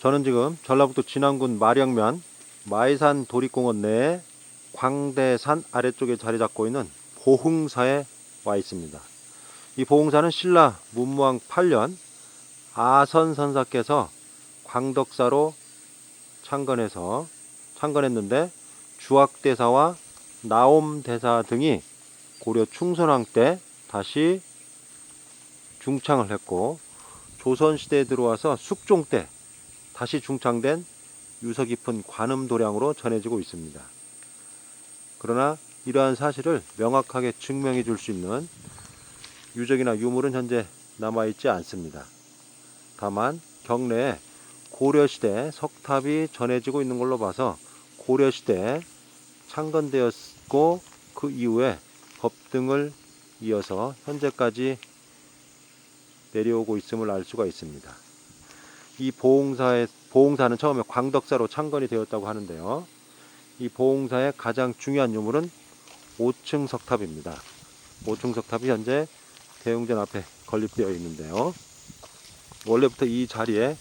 저는 지금 전라북도 진안군 마령면 마이산 도립공원 내 광대산 아래쪽에 자리 잡고 있는 보흥사에 와 있습니다. 이 보흥사는 신라 문무왕 8년 아선 선사께서 광덕사로 창건해서 창건했는데 주악대사와 나옴대사 등이 고려 충선왕 때 다시 중창을 했고 조선시대에 들어와서 숙종 때 다시 중창된 유서 깊은 관음 도량으로 전해지고 있습니다. 그러나 이러한 사실을 명확하게 증명해 줄 수 있는 유적이나 유물은 현재 남아있지 않습니다. 다만 경내에 고려시대 석탑이 전해지고 있는 걸로 봐서 고려시대에 창건되었고 그 이후에 법등을 이어서 현재까지 내려오고 있음을 알 수가 있습니다. 이 보홍사의 보홍사는 처음에 광덕사로 창건이 되었다고 하는데요. 이 보홍사의 가장 중요한 유물은 5층 석탑입니다. 5층 석탑이 현재 대웅전 앞에 건립되어 있는데요. 원래부터 이 자리에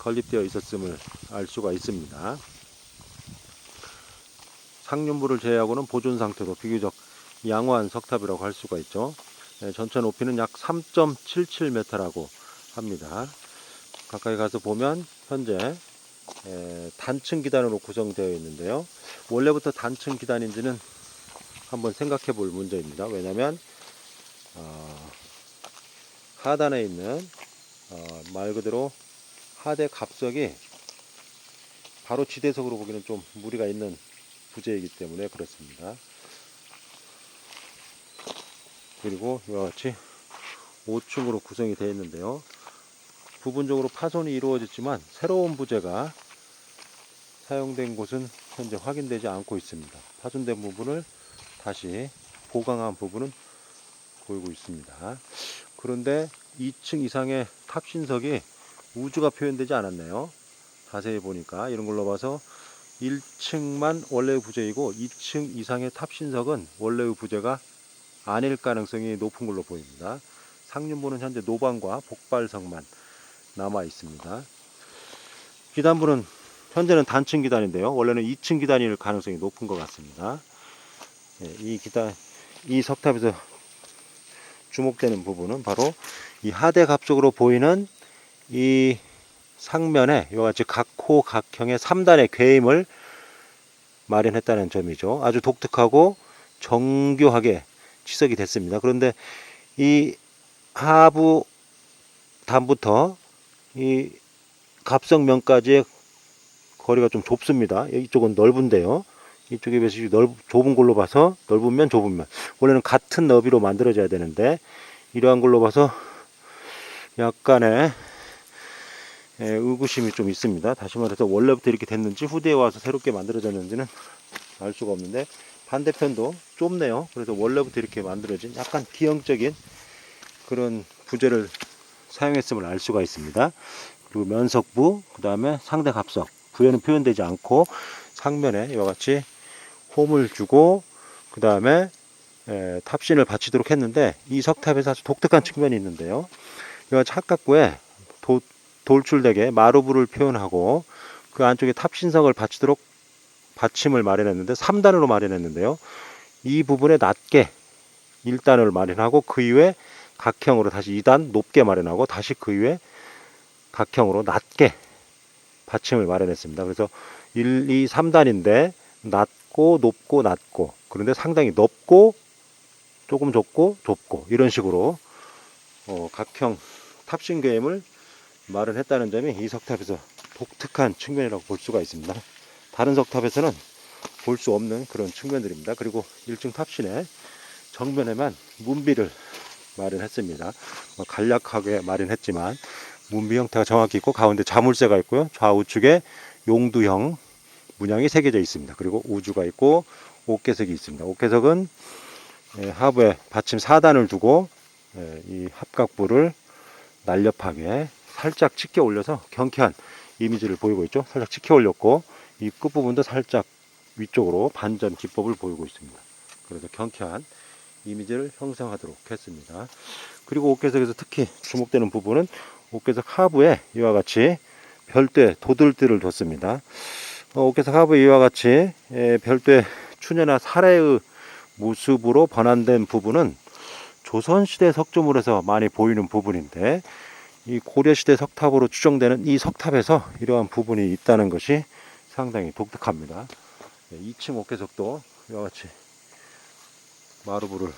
건립되어 있었음을 알 수가 있습니다. 상륜부를 제외하고는 보존 상태도 비교적 양호한 석탑이라고 할 수가 있죠. 네, 전체 높이는 약 3.77m라고 합니다. 가까이 가서 보면 현재 에, 단층 기단으로 구성되어 있는데요. 원래부터 단층 기단인지는 한번 생각해 볼 문제입니다. 왜냐하면 어, 하단에 있는 어, 말 그대로 하대 갑석이 바로 지대석으로 보기는 좀 무리가 있는 부재이기 때문에 그렇습니다. 그리고 이와 같이 5층으로 구성이 되어 있는데요. 부분적으로 파손이 이루어졌지만 새로운 부재가 사용된 곳은 현재 확인되지 않고 있습니다. 파손된 부분을 다시 보강한 부분은 보이고 있습니다. 그런데 2층 이상의 탑신석이 우주가 표현되지 않았네요. 자세히 보니까 이런 걸로 봐서 1층만 원래의 부재이고 2층 이상의 탑신석은 원래의 부재가 아닐 가능성이 높은 걸로 보입니다. 상륜부는 현재 노방과 복발석만 남아 있습니다. 기단부는 현재는 단층 기단인데요. 원래는 2층 기단일 가능성이 높은 것 같습니다. 예, 이 기단, 이 석탑에서 주목되는 부분은 바로 이 하대 갑 쪽으로 보이는 이 상면에 이와 같이 각호 각형의 3단의 괴임을 마련했다는 점이죠. 아주 독특하고 정교하게 치석이 됐습니다. 그런데 이 하부 단부터 이 갑성면까지의 거리가 좀 좁습니다. 이쪽은 넓은데요. 이쪽에 비해서 넓, 좁은 걸로 봐서 넓은 면 좁은 면 원래는 같은 너비로 만들어져야 되는데 이러한 걸로 봐서 약간의 예, 의구심이 좀 있습니다. 다시 말해서 원래부터 이렇게 됐는지 후대에 와서 새롭게 만들어졌는지는 알 수가 없는데 반대편도 좁네요. 그래서 원래부터 이렇게 만들어진 약간 기형적인 그런 부재를 사용했음을 알 수가 있습니다. 그리고 면석부, 그 다음에 상대 갑석, 부여는 표현되지 않고 상면에 이와 같이 홈을 주고 그 다음에 탑신을 받치도록 했는데 이 석탑에서 아주 독특한 측면이 있는데요. 이와 도, 돌출되게 마루부를 표현하고 그 안쪽에 탑신석을 받치도록 받침을 마련했는데 3단으로 마련했는데요. 이 부분에 낮게 1단을 마련하고 그 이후에 각형으로 다시 2단 높게 마련하고 다시 그 이후에 각형으로 낮게 받침을 마련했습니다. 그래서 1, 2, 3단인데 낮고 높고 낮고 그런데 상당히 넓고 조금 좁고 좁고 이런 식으로 어, 각형 탑신 계임을 마련했다는 점이 이 석탑에서 독특한 측면이라고 볼 수가 있습니다. 다른 석탑에서는 볼 수 없는 그런 측면들입니다. 그리고 1층 탑신의 정면에만 문비를 마련했습니다. 뭐 간략하게 마련했지만 문비 형태가 정확히 있고 가운데 자물쇠가 있고요. 좌우측에 용두형 문양이 새겨져 있습니다. 그리고 우주가 있고 옥계석이 있습니다. 옥계석은 예, 하부에 받침 4단을 두고 예, 이 합각부를 날렵하게 살짝 치켜 올려서 경쾌한 이미지를 보이고 있죠. 살짝 치켜 올렸고 이 끝부분도 살짝 위쪽으로 반전 기법을 보이고 있습니다. 그래서 경쾌한 이미지를 형성하도록 했습니다. 그리고 옥계석에서 특히 주목되는 부분은 옥계석 하부에 이와 같이 별도의 도들들을 뒀습니다. 어, 오케사 하부 이와 같이 예, 별도의 추녀나 사례의 모습으로 번안된 부분은 조선시대 석조물에서 많이 보이는 부분인데 이 고려시대 석탑으로 추정되는 이 석탑에서 이러한 부분이 있다는 것이 상당히 독특합니다. 예, 2층 옥계석도 이와 같이 마루부를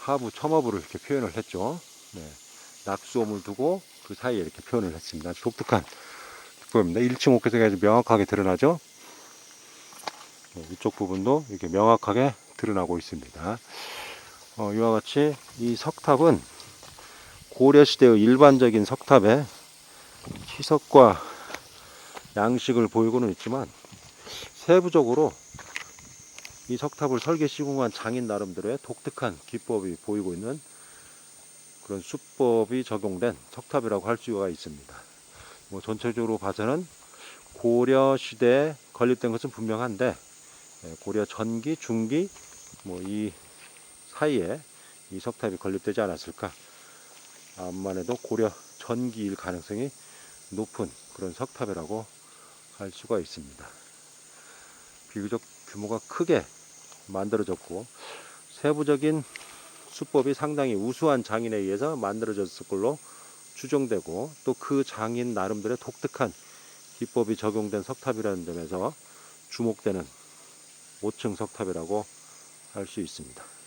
하부 첨어부를 이렇게 표현을 했죠. 네. 낙수홈을 두고 그 사이에 이렇게 표현을 했습니다. 독특한 기법입니다. 1층 옥계석이 아주 명확하게 드러나죠. 네, 이쪽 부분도 이렇게 명확하게 드러나고 있습니다. 어, 이와 같이 이 석탑은 고려시대의 일반적인 석탑의 희석과 양식을 보이고는 있지만 세부적으로 이 석탑을 설계 시공한 장인 나름대로의 독특한 기법이 보이고 있는 그런 수법이 적용된 석탑이라고 할 수가 있습니다. 뭐 전체적으로 봐서는 고려 시대에 건립된 것은 분명한데 예, 고려 전기, 중기 뭐 이 사이에 이 석탑이 건립되지 않았을까? 암만 해도 고려 전기일 가능성이 높은 그런 석탑이라고 할 수가 있습니다. 비교적 규모가 크게 만들어졌고 세부적인 수법이 상당히 우수한 장인에 의해서 만들어졌을 걸로 추정되고 또 그 장인 나름대로의 독특한 기법이 적용된 석탑이라는 점에서 주목되는 5층 석탑이라고 할 수 있습니다.